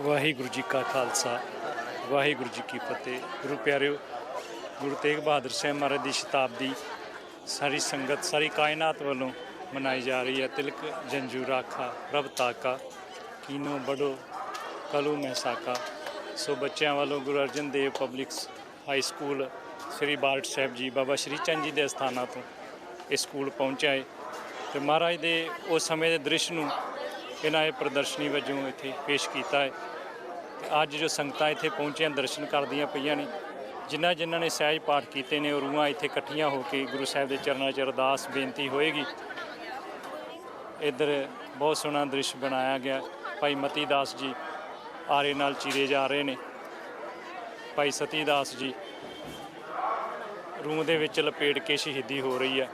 ਵਾਹਿਗੁਰੂ ਜੀ ਕਾ ਖਾਲਸਾ, ਵਾਹਿਗੁਰੂ ਜੀ ਕੀ ਫਤਿਹ। ਗੁਰੂ ਪਿਆਰਿਓ, ਗੁਰੂ ਤੇਗ ਬਹਾਦਰ ਸਾਹਿਬ ਮਹਾਰਾਜ ਦੀ ਸ਼ਤਾਬਦੀ ਸਾਰੀ ਸੰਗਤ, ਸਾਰੀ ਕਾਇਨਾਤ ਵੱਲੋਂ ਮਨਾਈ ਜਾ ਰਹੀ ਹੈ। ਤਿਲਕ ਜੰਜੂ ਰਾਖਾ, ਪ੍ਰਭ ਤਾਕਾ, ਕੀਨੋ ਬੜੋ, ਕਲੂ ਮਹਿਸਾਕਾ ਸੋ ਬੱਚਿਆਂ ਵੱਲੋਂ Guru Arjan Dev public high school Sri ਬਾਲਟ Sahib ji, Baba Shri Chand ji ਦੇ ਅਸਥਾਨਾਂ ਤੋਂ ਇਹ ਸਕੂਲ ਪਹੁੰਚਿਆ ਹੈ ਤੇ ਮਹਾਰਾਜ ਦੇ ਉਸ ਸਮੇਂ ਦੇ ਦ੍ਰਿਸ਼ ਨੂੰ ਇਹਨਾਂ ਇਹ ਪ੍ਰਦਰਸ਼ਨੀ ਵਜੋਂ ਇੱਥੇ ਪੇਸ਼ ਕੀਤਾ ਹੈ। ਤੇ ਅੱਜ ਜੋ ਸੰਗਤਾਂ ਇੱਥੇ ਪਹੁੰਚੀਆਂ, ਦਰਸ਼ਨ ਕਰਦੀਆਂ ਪਈਆਂ ਨੇ, ਜਿਨ੍ਹਾਂ ਜਿਨ੍ਹਾਂ ਨੇ ਸਹਿਜ ਪਾਠ ਕੀਤੇ ਨੇ, ਉਹ ਰੂਹਾਂ ਇੱਥੇ ਇਕੱਠੀਆਂ ਹੋ ਕੇ ਗੁਰੂ ਸਾਹਿਬ ਦੇ ਚਰਨਾਂ 'ਚ ਅਰਦਾਸ ਬੇਨਤੀ ਹੋਏਗੀ। ਇੱਧਰ ਬਹੁਤ ਸੋਹਣਾ ਦ੍ਰਿਸ਼ ਬਣਾਇਆ ਗਿਆ। ਭਾਈ ਮਤੀ ਦਾਸ ਜੀ ਆਰੇ ਨਾਲ ਚੀਰੇ ਜਾ ਰਹੇ ਨੇ। ਭਾਈ ਸਤੀ ਦਾਸ ਜੀ ਰੂਹ ਦੇ ਵਿੱਚ ਲਪੇਟ ਕੇ ਸ਼ਹੀਦੀ ਹੋ ਰਹੀ ਹੈ।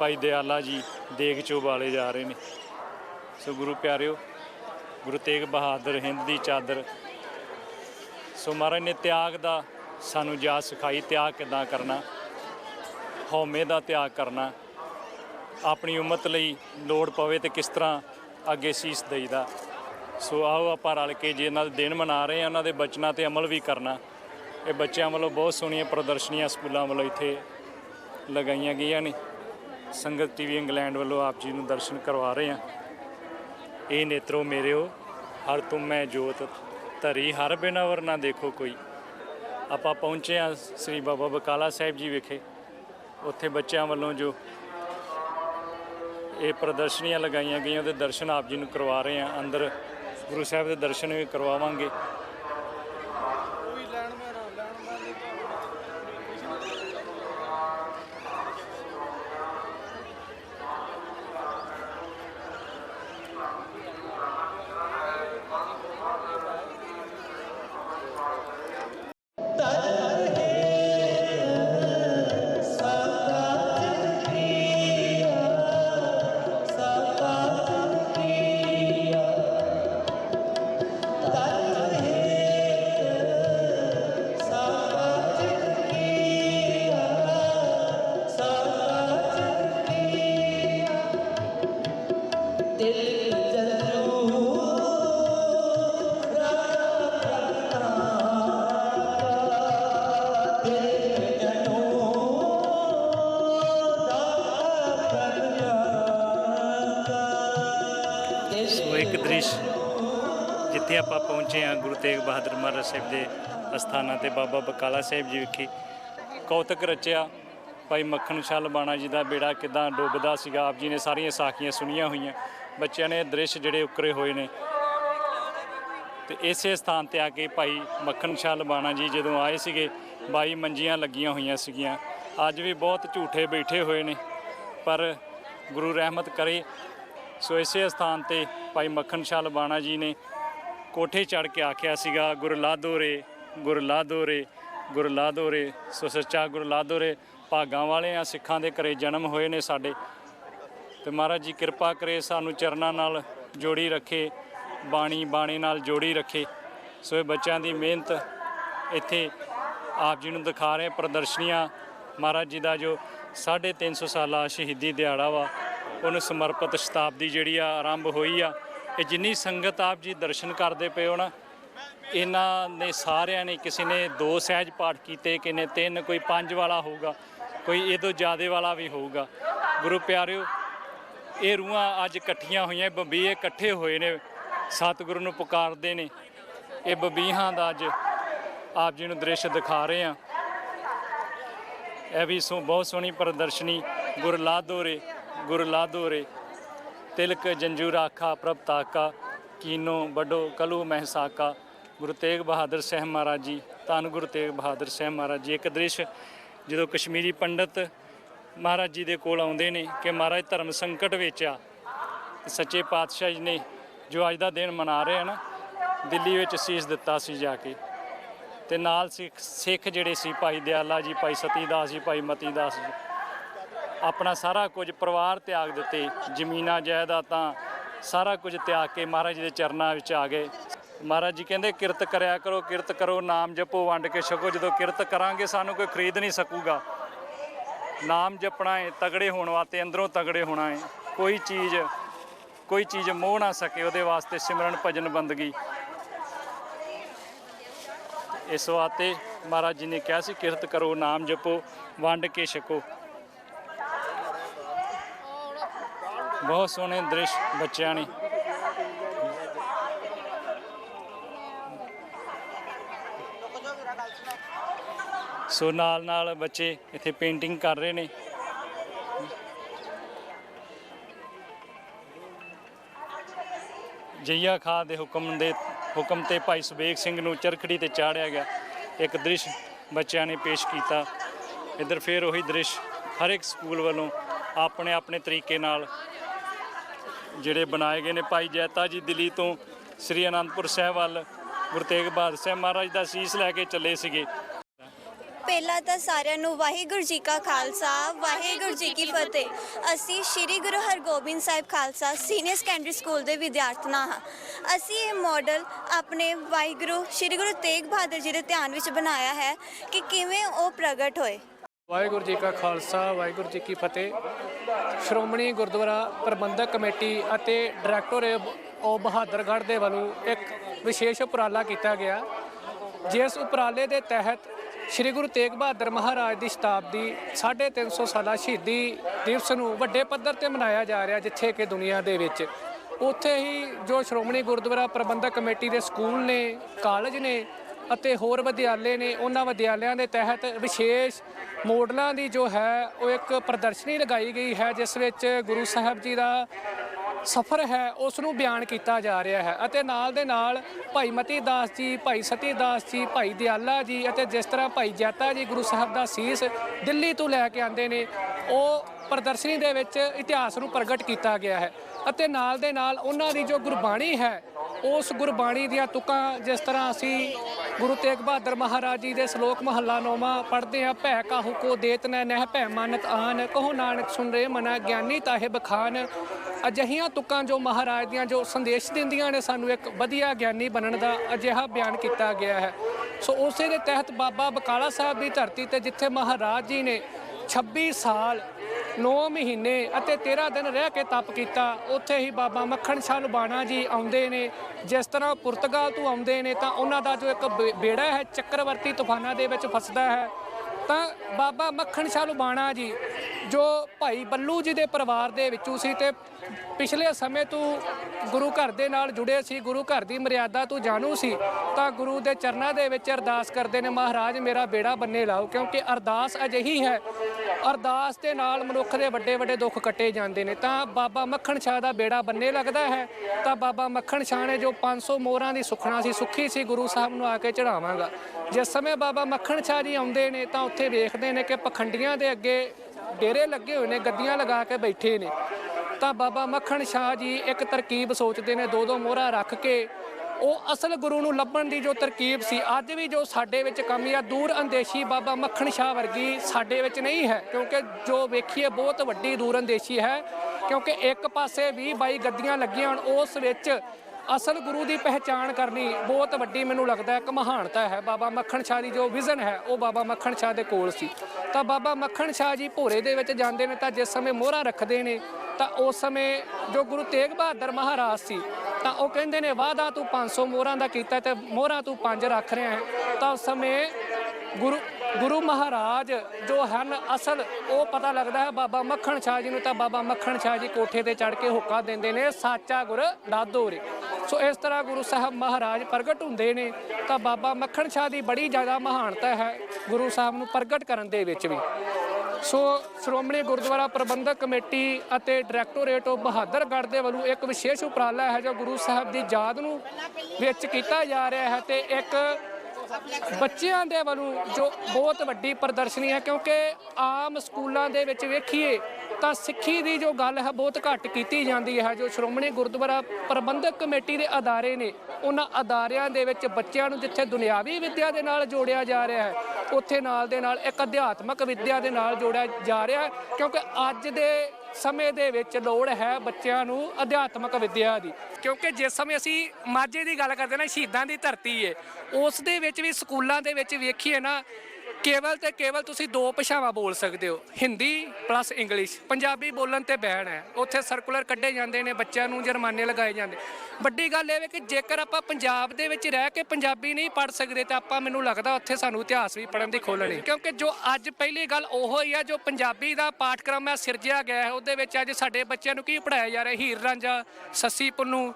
ਭਾਈ ਦਿਆਲਾ ਜੀ ਦੇਗ ਚੋਂ ਬਾਲੇ ਜਾ ਰਹੇ ਨੇ। ਸੋ ਗੁਰੂ ਪਿਆਰਿਓ, ਗੁਰੂ ਤੇਗ ਬਹਾਦਰ ਹਿੰਦ ਦੀ ਚਾਦਰ। ਸੋ ਮਹਾਰਾਜ ਨੇ ਤਿਆਗ ਦਾ ਸਾਨੂੰ ਜਾ ਸਿਖਾਈ, ਤਿਆਗ ਕਿੱਦਾਂ ਕਰਨਾ? ਹਉਮੈ ਦਾ ਤਿਆਗ ਕਰਨਾ। ਆਪਣੀ ਉਮਤ ਲਈ ਲੋੜ ਪਵੇ ਤੇ ਕਿਸ ਤਰ੍ਹਾਂ ਅੱਗੇ ਸੀਸ ਦੇਈਦਾ। ਸੋ ਆਓ ਆਪਾਂ ਰਲ ਕੇ ਜੇ ਇਹਨਾਂ ਦੇ ਦਿਨ ਮਨਾ ਰਹੇ ਆ, ਉਹਨਾਂ ਦੇ ਬਚਨਾਂ ਤੇ ਅਮਲ ਵੀ ਕਰਨਾ। ਇਹ ਬੱਚਿਆਂ ਵੱਲੋਂ ਬਹੁਤ ਸੋਹਣੀਆਂ ਪ੍ਰਦਰਸ਼ਨੀਆਂ ਸਕੂਲਾਂ ਵੱਲੋਂ ਇੱਥੇ ਲਗਾਈਆਂ ਗਈਆਂ ਨੇ। ਸੰਗਤ ਟੀਵੀ ਇੰਗਲੈਂਡ ਵੱਲੋਂ ਆਪ ਜੀ ਨੂੰ ਦਰਸ਼ਨ ਕਰਵਾ ਰਹੇ ਆ। ਇਹ ਨੇਤਰੋ ਮੇਰਿਓ, ਹਰ ਤੁਮ ਮੈਂ ਜੋਤ ਧਰੀ, ਹਰ ਬਿਨਵਰ ਨਾ ਦੇਖੋ ਕੋਈ। ਆਪਾਂ ਪਹੁੰਚੇ ਆ ਸ੍ਰੀ ਬਾਬਾ ਬਕਾਲਾ ਸਾਹਿਬ ਜੀ ਵਿਖੇ। ਉੱਥੇ ਬੱਚਿਆਂ ਵੱਲੋਂ ਜੋ ਇਹ ਪ੍ਰਦਰਸ਼ਨੀਆਂ ਲਗਾਈਆਂ ਗਈਆਂ, ਉਹਦੇ ਦਰਸ਼ਨ ਆਪ ਜੀ ਨੂੰ ਕਰਵਾ ਰਹੇ ਆ ਅੰਦਰ ਗੁਰੂ ਸਾਹਿਬ ਦੇ ਦਰਸ਼ਨ ਵੀ ਕਰਵਾਵਾਂਗੇ। ਸੋ ਇੱਕ ਦ੍ਰਿਸ਼ ਜਿੱਥੇ ਆਪਾਂ ਪਹੁੰਚੇ ਹਾਂ ਗੁਰੂ ਤੇਗ ਬਹਾਦਰ ਮਹਾਰਾਜ ਸਾਹਿਬ ਦੇ ਅਸਥਾਨਾਂ ਤੇ, ਬਾਬਾ ਬਕਾਲਾ ਸਾਹਿਬ ਜੀ ਵਿਖੇ। ਕੌਤਕ ਰਚਿਆ ਭਾਈ ਮੱਖਣ ਸ਼ਾਹ ਲਬਾਣਾ ਜੀ ਦਾ ਬੇੜਾ ਕਿਦਾਂ ਡੁੱਬਦਾ ਸੀਗਾ, ਆਪ ਜੀ ਨੇ ਸਾਰੀਆਂ ਸਾਖੀਆਂ ਸੁਣੀਆਂ ਹੋਈਆਂ। ਬੱਚਿਆਂ ਨੇ ਦ੍ਰਿਸ਼ ਜਿਹੜੇ ਉਕਰੇ ਹੋਏ ਨੇ। ਤੇ ਇਸੇ ਸਥਾਨ ਤੇ ਆ ਕੇ ਭਾਈ ਮੱਖਣ ਸ਼ਾਹ ਲਬਾਣਾ ਜੀ ਜਦੋਂ ਆਏ ਸੀਗੇ 22 ਮੰਜੀਆਂ ਲੱਗੀਆਂ ਹੋਈਆਂ ਸੀਗੀਆਂ। ਅੱਜ ਵੀ ਬਹੁਤ ਝੂਠੇ ਬੈਠੇ ਹੋਏ ਨੇ, ਪਰ ਗੁਰੂ ਰਹਿਮਤ ਕਰੇ। ਸੋ ਇਸੇ ਸਥਾਨ ਤੇ ਭਾਈ ਮੱਖਣ ਸ਼ਾਹ ਲਬਾਣਾ ਜੀ ਨੇ ਕੋਠੇ ਚੜ ਕੇ ਆਖਿਆ ਸੀਗਾ, ਗੁਰ ਲਾਦੋ ਰੇ, ਗੁਰ ਲਾਦੋ ਰੇ, ਗੁਰ ਲਾਦੋ ਰੇ। ਸੋ ਸੱਚਾ ਗੁਰ ਲਾਦੋ ਰੇ। ਭਾਗਾਂ ਵਾਲੇ ਆ, ਸਿੱਖਾਂ ਦੇ ਘਰੇ ਜਨਮ ਹੋਏ ਨੇ ਸਾਡੇ। ਤੇ ਮਹਾਰਾਜ ਜੀ ਕਿਰਪਾ ਕਰੇ ਸਾਨੂੰ ਚਰਨਾਂ ਨਾਲ ਜੋੜੀ ਰੱਖੇ, ਬਾਣੀ ਬਾਣੀ ਨਾਲ ਜੋੜੀ ਰੱਖੇ। ਸੋ ਇਹ ਬੱਚਿਆਂ ਦੀ ਮਿਹਨਤ ਇੱਥੇ ਆਪ ਜੀ ਨੂੰ ਦਿਖਾ ਰਹੇ ਪ੍ਰਦਰਸ਼ਨੀਆਂ। ਮਹਾਰਾਜ ਜੀ ਦਾ ਜੋ 350 ਸਾਲਾ ਸ਼ਹੀਦੀ ਦਿਹਾੜਾ ਵਾ ਉਹਨੂੰ ਸਮਰਪਿਤ ਸ਼ਤਾਬਦੀ ਜਿਹੜੀ ਆ ਆਰੰਭ ਹੋਈ ਆ। ਇਹ ਜਿੰਨੀ ਸੰਗਤ ਆਪ ਜੀ ਦਰਸ਼ਨ ਕਰਦੇ ਪਏ ਹੋ ਨਾ ਇਹਨਾਂ ਨੇ ਸਾਰਿਆਂ ਨੇ ਕਿਸੇ ਨੇ ਦੋ ਸਹਿਜ ਪਾਠ ਕੀਤੇ ਕਿਸੇ ਤਿੰਨ, ਕੋਈ ਪੰਜ ਵਾਲਾ ਹੋਊਗਾ, ਕੋਈ ਇਹ ਤੋਂ ਜ਼ਿਆਦੇ ਵਾਲਾ ਵੀ ਹੋਊਗਾ। ਗੁਰੂ ਪਿਆਰਿਓ, ਇਹ ਰੂਹਾਂ ਅੱਜ ਇਕੱਠੀਆਂ ਹੋਈਆਂ ਬੰਬੀਏ ਇਕੱਠੇ ਹੋਏ ਨੇ, ਸਤਿਗੁਰੂ ਨੂੰ ਪੁਕਾਰਦੇ ਨੇ। ਇਹ ਬਬੀਹਾਂ ਦਾ ਅੱਜ ਆਪ ਜੀ ਨੂੰ ਦ੍ਰਿਸ਼ ਦਿਖਾ ਰਹੇ ਆ ਇਹ ਵੀ ਸੋ, ਬਹੁਤ ਸੋਹਣੀ ਪ੍ਰਦਰਸ਼ਨੀ ਗੁਰ ਲਾਦੋਰੇ ਗੁਰ ਤਿਲਕ ਜੰਜੂ ਰਾਖਾ ਪ੍ਰਭ ਤਾਕਾ, ਕੀਨੋ ਵੱਡੋ ਕਲੂ ਮਹਿਸਾਕਾ ਗੁਰੂ ਤੇਗ ਬਹਾਦਰ ਸਾਹਿਬ ਮਹਾਰਾਜ ਜੀ, ਧੰਨ ਗੁਰੂ ਤੇਗ ਬਹਾਦਰ ਸਾਹਿਬ ਮਹਾਰਾਜ ਜੀ। ਇੱਕ ਦ੍ਰਿਸ਼ ਜਦੋਂ ਕਸ਼ਮੀਰੀ ਪੰਡਤ ਮਹਾਰਾਜ ਜੀ ਦੇ ਕੋਲ ਆਉਂਦੇ ਨੇ ਕਿ ਮਹਾਰਾਜ ਧਰਮ ਸੰਕਟ ਵਿੱਚ ਆ ਸੱਚੇ ਪਾਤਸ਼ਾਹ ਜੀ ਨੇ ਜੋ ਅੱਜ ਦਾ ਦਿਨ ਮਨਾ ਰਹੇ ਹਨ ਦਿੱਲੀ ਵਿੱਚ ਸੀਸ ਦਿੱਤਾ ਸੀ ਜਾ ਕੇ। ਤੇ ਨਾਲ ਸਿੱਖ ਸਿੱਖ ਜਿਹੜੇ ਸੀ, ਭਾਈ ਦਿਆਲਾ ਜੀ, ਭਾਈ ਸਤੀ ਦਾਸ ਜੀ, ਭਾਈ ਮਤੀ ਦਾਸ ਜੀ। ਆਪਣਾ ਸਾਰਾ ਕੁਝ ਪਰਿਵਾਰ ਤਿਆਗ ਦਿੱਤੇ, ਜ਼ਮੀਨਾਂ, ਜਾਇਦਾਦਾਂ ਸਾਰਾ ਕੁਝ ਤਿਆਗ ਕੇ ਮਹਾਰਾਜ ਜੀ ਦੇ ਚਰਨਾਂ ਵਿੱਚ ਆ ਗਏ। ਮਹਾਰਾਜ ਜੀ ਕਹਿੰਦੇ, ਕਿਰਤ ਕਰਿਆ ਕਰੋ, ਕਿਰਤ ਕਰੋ, ਨਾਮ ਜਪੋ, ਵੰਡ ਕੇ ਛਕੋ, ਜਦੋਂ ਕਿਰਤ ਕਰਾਂਗੇ ਸਾਨੂੰ ਕੋਈ ਖਰੀਦ ਨਹੀਂ ਸਕੂਗਾ। ਨਾਮ ਜਪਣਾ ਹੈ ਤਗੜੇ ਹੋਣ ਵਾਸਤੇ ਅੰਦਰੋਂ ਤਗੜੇ ਹੋਣਾ ਹੈ ਕੋਈ ਚੀਜ਼ ਕੋਈ ਚੀਜ਼ ਮੋਹ ਨਾ ਸਕੇ, ਉਹਦੇ ਵਾਸਤੇ ਸਿਮਰਨ ਭਜਨ ਬੰਦਗੀ। ਇਸ ਵਾਸਤੇ ਮਹਾਰਾਜ ਜੀ ਨੇ ਕਿਹਾ ਸੀ, ਕਿਰਤ ਕਰੋ, ਨਾਮ ਜਪੋ, ਵੰਡ ਕੇ ਛਕੋ। ਬਹੁਤ ਸੋਹਣੇ ਦ੍ਰਿਸ਼ ਬੱਚਿਆਂ ਨੇ। ਸੋ ਨਾਲ ਨਾਲ ਬੱਚੇ ਇੱਥੇ ਪੇਂਟਿੰਗ ਕਰ ਰਹੇ ਨੇ। ਜਈਆ ਖਾਂ ਦੇ ਹੁਕਮ ਦੇ ਹੁਕਮ ਤੇ ਭਾਈ ਸੁਬੇਗ ਸਿੰਘ ਨੂੰ ਚਰਖੜੀ ਤੇ ਚਾੜਿਆ ਗਿਆ। ਇੱਕ ਦ੍ਰਿਸ਼ ਬੱਚਿਆਂ ਨੇ ਪੇਸ਼ ਕੀਤਾ। ਇੱਧਰ ਫੇਰ ਉਹੀ ਦ੍ਰਿਸ਼ ਹਰ ਇੱਕ ਸਕੂਲ ਵੱਲੋਂ ਆਪਣੇ ਆਪਣੇ ਤਰੀਕੇ ਨਾਲ ਜਿਹੜੇ ਬਣਾਏ ਗਏ ਨੇ ਭਾਈ ਜੈਤਾ ਜੀ ਦਿੱਲੀ ਤੋਂ ਸ੍ਰੀ ਅਨੰਦਪੁਰ ਸਾਹਿਬ ਵੱਲ ਗੁਰੂ ਤੇਗ ਬਹਾਦਰ ਸਾਹਿਬ ਮਹਾਰਾਜ ਦਾ ਸੀਸ ਲੈ ਕੇ ਚੱਲੇ ਸੀਗੇ। ਪਹਿਲਾਂ ਤਾਂ ਸਾਰਿਆਂ ਨੂੰ ਵਾਹਿਗੁਰੂ ਜੀ ਕਾ ਖਾਲਸਾ ਵਾਹਿਗੁਰੂ ਜੀ ਕੀ ਫਤਿਹ। ਅਸੀਂ Sri Guru Hargobind Sahib Khalsa senior secondary school ਦੇ ਵਿਦਿਆਰਥਣਾ ਹਾਂ। ਅਸੀਂ ਇਹ ਮਾਡਲ ਆਪਣੇ ਵਾਹਿਗੁਰੂ ਸ੍ਰੀ ਗੁਰੂ ਤੇਗ ਬਹਾਦਰ ਜੀ ਦੇ ਧਿਆਨ ਵਿੱਚ ਬਣਾਇਆ ਹੈ ਕਿ ਕਿਵੇਂ ਉਹ ਪ੍ਰਗਟ ਹੋਏ। ਵਾਹਿਗੁਰੂ ਜੀ ਕਾ ਖਾਲਸਾ ਵਾਹਿਗੁਰੂ ਜੀ ਕੀ ਫਤਿਹ। ਸ਼੍ਰੋਮਣੀ ਗੁਰਦੁਆਰਾ ਪ੍ਰਬੰਧਕ ਕਮੇਟੀ ਅਤੇ ਡਾਇਰੈਕਟਰ ਉਹ ਬਹਾਦਰਗੜ੍ਹ ਦੇ ਵੱਲੋਂ ਇੱਕ ਵਿਸ਼ੇਸ਼ ਉਪਰਾਲਾ ਕੀਤਾ ਗਿਆ, ਜਿਸ ਉਪਰਾਲੇ ਦੇ ਤਹਿਤ ਸ੍ਰੀ ਗੁਰੂ ਤੇਗ ਬਹਾਦਰ ਮਹਾਰਾਜ ਦੀ ਸ਼ਤਾਬਦੀ 350 ਸਾਲਾ ਸ਼ਹੀਦੀ ਦਿਵਸ ਨੂੰ ਵੱਡੇ ਪੱਧਰ ਤੇ ਮਨਾਇਆ ਜਾ ਰਿਹਾ ਜਿੱਥੇ ਕਿ ਦੁਨੀਆ ਦੇ ਵਿੱਚ। ਉੱਥੇ ਹੀ ਜੋ ਸ਼੍ਰੋਮਣੀ ਗੁਰਦੁਆਰਾ ਪ੍ਰਬੰਧਕ ਕਮੇਟੀ ਦੇ ਸਕੂਲ ਨੇ, ਕਾਲਜ ਨੇ ਅਤੇ ਹੋਰ ਵਿਦਿਆਲੇ ਨੇ ਉਹਨਾਂ ਵਿਦਿਆਲਿਆਂ ਦੇ ਤਹਿਤ ਵਿਸ਼ੇਸ਼ ਮੋਡਲਾਂ ਦੀ ਜੋ ਹੈ, ਉਹ ਇੱਕ ਪ੍ਰਦਰਸ਼ਨੀ ਲਗਾਈ ਗਈ ਹੈ, ਜਿਸ ਵਿੱਚ ਗੁਰੂ ਸਾਹਿਬ ਜੀ ਦਾ ਸਫ਼ਰ ਹੈ, ਉਸ ਨੂੰ ਬਿਆਨ ਕੀਤਾ ਜਾ ਰਿਹਾ ਹੈ। ਅਤੇ ਨਾਲ ਦੇ ਨਾਲ ਭਾਈ ਮਤੀ ਦਾਸ ਜੀ, ਭਾਈ ਸਤੀ ਦਾਸ ਜੀ, ਭਾਈ ਦਿਆਲਾ ਜੀ ਅਤੇ ਜਿਸ ਤਰ੍ਹਾਂ ਭਾਈ ਜੈਤਾ ਜੀ ਗੁਰੂ ਸਾਹਿਬ ਦਾ ਸੀਸ ਦਿੱਲੀ ਤੋਂ ਲੈ ਕੇ ਆਂਦੇ ਨੇ, ਉਹ ਪ੍ਰਦਰਸ਼ਨੀ ਦੇ ਵਿੱਚ ਇਤਿਹਾਸ ਨੂੰ ਪ੍ਰਗਟ ਕੀਤਾ ਗਿਆ ਹੈ। ਅਤੇ ਨਾਲ ਦੇ ਨਾਲ ਉਹਨਾਂ ਦੀ ਜੋ ਗੁਰਬਾਣੀ ਹੈ, ਉਸ ਗੁਰਬਾਣੀ ਦੀਆਂ ਤੁਕਾਂ ਜਿਸ ਤਰ੍ਹਾਂ ਅਸੀਂ ਗੁਰੂ ਤੇਗ ਬਹਾਦਰ ਮਹਾਰਾਜ ਜੀ ਦੇ ਸ਼ਲੋਕ ਮਹੱਲਾ ਨੌਵਾਂ ਪੜ੍ਹਦੇ ਹਾਂ, ਭੈ ਕਾਹੂ ਕੋ ਦੇਤ ਨੈ ਨਹਿ ਭੈ ਮਾਨਤ ਆਨ, ਕਹੋ ਨਾਨਕ ਸੁਣ ਰੇ ਮਨਾ ਗਿਆਨੀ ਤਾਹੇ ਬਖਾਨ। ਅਜਿਹੀਆਂ ਤੁਕਾਂ ਜੋ ਮਹਾਰਾਜ ਦੀਆਂ ਜੋ ਸੰਦੇਸ਼ ਦਿੰਦੀਆਂ ਨੇ, ਸਾਨੂੰ ਇੱਕ ਵਧੀਆ ਗਿਆਨੀ ਬਣਨ ਦਾ ਅਜਿਹਾ ਬਿਆਨ ਕੀਤਾ ਗਿਆ ਹੈ। ਸੋ ਉਸੇ ਦੇ ਤਹਿਤ ਬਾਬਾ ਬਕਾਲਾ ਸਾਹਿਬ ਦੀ ਧਰਤੀ ਤੇ ਜਿੱਥੇ ਮਹਾਰਾਜ ਜੀ ਨੇ 26 ਸਾਲ 9 ਮਹੀਨੇ ਅਤੇ 13 ਦਿਨ ਰਹਿ ਕੇ ਤਪ ਕੀਤਾ। ਉੱਥੇ ਹੀ ਬਾਬਾ ਮੱਖਣ ਸ਼ਾਹ ਲੁਬਾਣਾ ਜੀ ਆਉਂਦੇ ਨੇ। ਜਿਸ ਤਰ੍ਹਾਂ ਪੁਰਤਗਾਲ ਤੋਂ ਆਉਂਦੇ ਨੇ ਤਾਂ ਉਹਨਾਂ ਦਾ ਜੋ ਇੱਕ ਬੇ- ਬੇੜਾ ਹੈ, ਚੱਕਰਵਰਤੀ ਤੂਫਾਨਾਂ ਦੇ ਵਿੱਚ ਫਸਦਾ ਹੈ। ਤਾਂ ਬਾਬਾ ਮੱਖਣ ਸ਼ਾਹ ਲੁਬਾਣਾ ਜੀ, ਜੋ ਭਾਈ ਬੱਲੂ ਜੀ ਦੇ ਪਰਿਵਾਰ ਦੇ ਵਿੱਚੋਂ ਸੀ ਤੇ ਪਿਛਲੇ ਸਮੇਂ ਤੋਂ ਗੁਰੂ ਘਰ ਦੇ ਨਾਲ ਜੁੜੇ ਸੀ, ਗੁਰੂ ਘਰ ਦੀ ਮਰਿਆਦਾ ਤੋਂ ਜਾਣੂ ਸੀ, ਤਾਂ ਗੁਰੂ ਦੇ ਚਰਨਾਂ ਦੇ ਵਿੱਚ ਅਰਦਾਸ ਕਰਦੇ ਨੇ, ਮਹਾਰਾਜ, ਮੇਰਾ ਬੇੜਾ ਬੰਨੇ ਲਾਓ, ਕਿਉਂਕਿ ਅਰਦਾਸ ਅਜਿਹੀ ਹੈ, ਅਰਦਾਸ ਦੇ ਨਾਲ ਮਨੁੱਖ ਦੇ ਵੱਡੇ ਵੱਡੇ ਦੁੱਖ ਕੱਟੇ ਜਾਂਦੇ ਨੇ। ਤਾਂ ਬਾਬਾ ਮੱਖਣ ਸ਼ਾਹ ਦਾ ਬੇੜਾ ਬੰਨੇ ਲੱਗਦਾ ਹੈ, ਤਾਂ ਬਾਬਾ ਮੱਖਣ ਸ਼ਾਹ ਨੇ ਜੋ 500 ਮੋਹਰਾਂ ਦੀ ਸੁਖਣਾ ਸੀ, ਸੁੱਖੀ ਸੀ, ਗੁਰੂ ਸਾਹਿਬ ਨੂੰ ਆ ਕੇ ਚੜਾਵਾਂਗਾ ਜਿਸ ਸਮੇਂ ਬਾਬਾ ਮੱਖਣ ਸ਼ਾਹ ਜੀ ਆਉਂਦੇ ਨੇ ਤਾਂ ਉੱਥੇ ਵੇਖਦੇ ਨੇ ਕਿ ਪਖੰਡੀਆਂ ਦੇ ਅੱਗੇ ਡੇਰੇ ਲੱਗੇ ਹੋਏ ਨੇ, ਗੱਦੀਆਂ ਲਗਾ ਕੇ ਬੈਠੇ ਨੇ। ਤਾਂ ਬਾਬਾ ਮੱਖਣ ਸ਼ਾਹ ਜੀ ਇੱਕ ਤਰਕੀਬ ਸੋਚਦੇ ਨੇ ਦੋ ਦੋ ਮੋਹਰਾ ਰੱਖ ਕੇ ਉਹ ਅਸਲ ਗੁਰੂ ਨੂੰ ਲੱਭਣ ਦੀ ਜੋ ਤਰਕੀਬ ਸੀ, ਅੱਜ ਵੀ ਜੋ ਸਾਡੇ ਵਿੱਚ ਕਮੀ ਆ ਦੂਰ ਅੰਦੇਸ਼ੀ ਬਾਬਾ ਮੱਖਣ ਸ਼ਾਹ ਵਰਗੀ ਸਾਡੇ ਵਿੱਚ ਨਹੀਂ ਹੈ, ਕਿਉਂਕਿ ਜੋ ਵੇਖੀਏ ਬਹੁਤ ਵੱਡੀ ਦੂਰ ਅੰਦੇਸ਼ੀ ਹੈ, ਕਿਉਂਕਿ ਇੱਕ ਪਾਸੇ 20 22 ਗੱਦੀਆਂ ਲੱਗੀਆਂ ਹਨ ਉਸ ਵਿੱਚ ਅਸਲ ਗੁਰੂ ਦੀ ਪਹਿਚਾਣ ਕਰਨੀ ਬਹੁਤ ਵੱਡੀ ਮੈਨੂੰ ਲੱਗਦਾ ਇੱਕ ਮਹਾਨਤਾ ਹੈ। ਬਾਬਾ ਮੱਖਣ ਸ਼ਾਹ ਦੀ ਜੋ ਵਿਜ਼ਨ ਹੈ, ਉਹ ਬਾਬਾ ਮੱਖਣ ਸ਼ਾਹ ਦੇ ਕੋਲ ਸੀ। ਤਾਂ ਬਾਬਾ ਮੱਖਣ ਸ਼ਾਹ ਜੀ ਭੋਰੇ ਦੇ ਵਿੱਚ ਜਾਂਦੇ ਨੇ, ਤਾਂ ਜਿਸ ਸਮੇਂ ਮੋਹਰਾਂ ਰੱਖਦੇ ਨੇ, ਤਾਂ ਉਸ ਸਮੇਂ ਜੋ ਗੁਰੂ ਤੇਗ ਬਹਾਦਰ ਮਹਾਰਾਜ ਸੀ, ਤਾਂ ਉਹ ਕਹਿੰਦੇ ਨੇ ਵਾਅਦਾ ਤੂੰ 500 ਮੋਹਰਾਂ ਦਾ ਕੀਤਾ ਤੇ ਮੋਹਰਾਂ ਤੂੰ ਪੰਜ ਰੱਖ ਰਿਹਾ ਹੈ। ਤਾਂ ਉਸ ਸਮੇਂ ਗੁਰੂ ਗੁਰੂ ਮਹਾਰਾਜ ਜੋ ਹਨ, ਅਸਲ ਉਹ ਪਤਾ ਲੱਗਦਾ ਹੈ, ਬਾਬਾ ਮੱਖਣ ਸ਼ਾਹ ਜੀ ਨੂੰ ਤਾਂ ਬਾਬਾ ਮੱਖਣ ਸ਼ਾਹ ਜੀ ਕੋਠੇ ਤੇ ਚੜ ਕੇ ਹੁੱਕਾ ਦਿੰਦੇ ਨੇ, ਸਾਚਾ ਗੁਰ ਲਾਦੋ ਸੋ ਇਸ ਤਰ੍ਹਾਂ ਗੁਰੂ ਸਾਹਿਬ ਮਹਾਰਾਜ ਪ੍ਰਗਟ ਹੁੰਦੇ ਨੇ, ਤਾਂ ਬਾਬਾ ਮੱਖਣ ਸ਼ਾਹ ਦੀ ਬੜੀ ਜ਼ਿਆਦਾ ਮਹਾਨਤਾ ਹੈ ਗੁਰੂ ਸਾਹਿਬ ਨੂੰ ਪ੍ਰਗਟ ਕਰਨ ਦੇ ਵਿੱਚ ਵੀ। ਸੋ ਸ਼੍ਰੋਮਣੀ ਗੁਰਦੁਆਰਾ ਪ੍ਰਬੰਧਕ ਕਮੇਟੀ ਅਤੇ ਡਾਇਰੈਕਟੋਰੇਟ ਆਫ ਬਹਾਦਰਗੜ੍ਹ ਦੇ ਵੱਲੋਂ ਇੱਕ ਵਿਸ਼ੇਸ਼ ਉਪਰਾਲਾ ਹੈ, ਜੋ ਗੁਰੂ ਸਾਹਿਬ ਦੀ ਯਾਦ ਨੂੰ ਵਿੱਚ ਕੀਤਾ ਜਾ ਰਿਹਾ ਹੈ ਤੇ ਇੱਕ ਬੱਚਿਆਂ ਦੇ ਵੱਲੋਂ ਜੋ ਬਹੁਤ ਵੱਡੀ ਪ੍ਰਦਰਸ਼ਨੀ ਹੈ, ਕਿਉਂਕਿ ਆਮ ਸਕੂਲਾਂ ਦੇ ਵਿੱਚ ਵੇਖੀਏ ਤਾਂ ਸਿੱਖੀ ਦੀ ਜੋ ਗੱਲ ਹੈ, ਬਹੁਤ ਘੱਟ ਕੀਤੀ ਜਾਂਦੀ ਹੈ। ਜੋ ਸ਼੍ਰੋਮਣੀ ਗੁਰਦੁਆਰਾ ਪ੍ਰਬੰਧਕ ਕਮੇਟੀ ਦੇ ਅਦਾਰੇ ਨੇ, ਉਹਨਾਂ ਅਦਾਰਿਆਂ ਦੇ ਵਿੱਚ ਬੱਚਿਆਂ ਨੂੰ ਜਿੱਥੇ ਦੁਨਿਆਵੀ ਵਿੱਦਿਆ ਦੇ ਨਾਲ ਜੋੜਿਆ ਜਾ ਰਿਹਾ ਹੈ ਉੱਥੇ ਨਾਲ ਦੇ ਨਾਲ ਇੱਕ ਅਧਿਆਤਮਕ ਵਿੱਦਿਆ ਦੇ ਨਾਲ ਜੋੜਿਆ ਜਾ ਰਿਹਾ ਹੈ, ਕਿਉਂਕਿ ਅੱਜ ਦੇ ਸਮੇਂ ਦੇ ਵਿੱਚ ਲੋੜ ਹੈ ਬੱਚਿਆਂ ਨੂੰ ਅਧਿਆਤਮਕ ਵਿੱਦਿਆ ਦੀ। ਕਿਉਂਕਿ ਜਿਸ ਸਮੇਂ ਅਸੀਂ ਮਾਝੇ ਦੀ ਗੱਲ ਕਰਦੇ ਨਾ, ਸ਼ਹੀਦਾਂ ਦੀ ਧਰਤੀ ਹੈ ਉਸ ਦੇ ਵਿੱਚ ਵੀ, ਸਕੂਲਾਂ ਦੇ ਵਿੱਚ ਵੇਖੀਏ ਨਾ ਕੇਵਲ ਤੇ ਕੇਵਲ ਤੁਸੀਂ ਦੋ ਭਾਸ਼ਾਵਾਂ ਬੋਲ ਸਕਦੇ ਹੋ, ਹਿੰਦੀ ਪਲੱਸ ਇੰਗਲਿਸ਼ ਪੰਜਾਬੀ ਬੋਲਣ ਤੇ ਬੈਨ ਹੈ। ਉੱਥੇ ਸਰਕੂਲਰ ਕੱਢੇ ਜਾਂਦੇ ਨੇ, ਬੱਚਿਆਂ ਨੂੰ ਜੁਰਮਾਨੇ ਲਗਾਏ ਜਾਂਦੇ। ਵੱਡੀ ਗੱਲ ਇਹ ਹੈ ਕਿ ਜੇਕਰ ਆਪਾਂ ਪੰਜਾਬ ਦੇ ਵਿੱਚ ਰਹਿ ਕੇ ਪੰਜਾਬੀ ਨਹੀਂ ਪੜ੍ਹ ਸਕਦੇ, ਤਾਂ ਆਪਾਂ ਮੈਨੂੰ ਲੱਗਦਾ ਉੱਥੇ ਸਾਨੂੰ ਇਤਿਹਾਸ ਵੀ ਪੜ੍ਹਨ ਦੀ ਖੋਲ੍ਹ ਨਹੀਂ। ਕਿਉਂਕਿ ਜੋ ਅੱਜ ਪਹਿਲੀ ਗੱਲ ਉਹ ਹੀ ਆ, ਜੋ ਪੰਜਾਬੀ ਦਾ ਪਾਠਕ੍ਰਮ ਹੈ, ਸਿਰਜਿਆ ਗਿਆ ਹੈ, ਉਹਦੇ ਵਿੱਚ ਅੱਜ ਸਾਡੇ ਬੱਚਿਆਂ ਨੂੰ ਕੀ ਪੜਾਇਆ ਜਾ ਰਿਹਾ ਹੀਰ ਰਾਂਝਾ, ਸੱਸੀ ਪੁੰਨੂ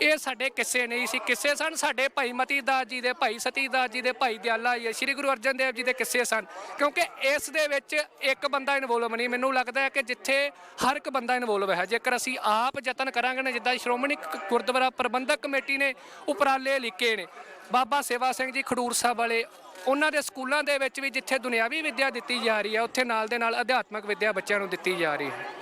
ਇਹ ਸਾਡੇ ਕਿੱਸੇ ਨਹੀਂ ਸੀ, ਕਿਸੇ ਸਨ? ਸਾਡੇ ਭਾਈ ਮਤੀ ਦਾਸ ਜੀ ਦੇ ਭਾਈ ਸਤੀ ਦਾਸ ਜੀ ਦੇ ਭਾਈ ਦਿਆਲਾ ਜੀ, ਸ੍ਰੀ ਗੁਰੂ ਅਰਜਨ ਦੇਵ ਜੀ ਦੇ ਕਿੱਸੇ ਸਨ। ਕਿਉਂਕਿ ਇਸ ਦੇ ਵਿੱਚ ਇੱਕ ਬੰਦਾ ਇਨਵੋਲਵ ਨਹੀਂ। ਮੈਨੂੰ ਲੱਗਦਾ ਹੈ ਕਿ ਜਿੱਥੇ ਹਰ ਇੱਕ ਬੰਦਾ ਇਨਵੋਲਵ ਹੈ, ਜੇਕਰ ਅਸੀਂ ਆਪ ਯਤਨ ਕਰਾਂਗੇ ਨਾ, ਜਿੱਦਾਂ ਸ਼੍ਰੋਮਣੀ ਗੁਰਦੁਆਰਾ ਪ੍ਰਬੰਧਕ ਕਮੇਟੀ ਨੇ ਉਪਰਾਲੇ ਲਿਖੇ ਨੇ। ਬਾਬਾ ਸੇਵਾ ਸਿੰਘ ਜੀ ਖਡੂਰ ਸਾਹਿਬ ਵਾਲੇ, ਉਹਨਾਂ ਦੇ ਸਕੂਲਾਂ ਦੇ ਵਿੱਚ ਵੀ ਜਿੱਥੇ ਦੁਨਿਆਵੀ ਵਿੱਦਿਆ ਦਿੱਤੀ ਜਾ ਰਹੀ ਹੈ, ਉੱਥੇ ਨਾਲ ਦੇ ਨਾਲ ਅਧਿਆਤਮਕ ਵਿੱਦਿਆ ਬੱਚਿਆਂ ਨੂੰ ਦਿੱਤੀ ਜਾ ਰਹੀ ਹੈ।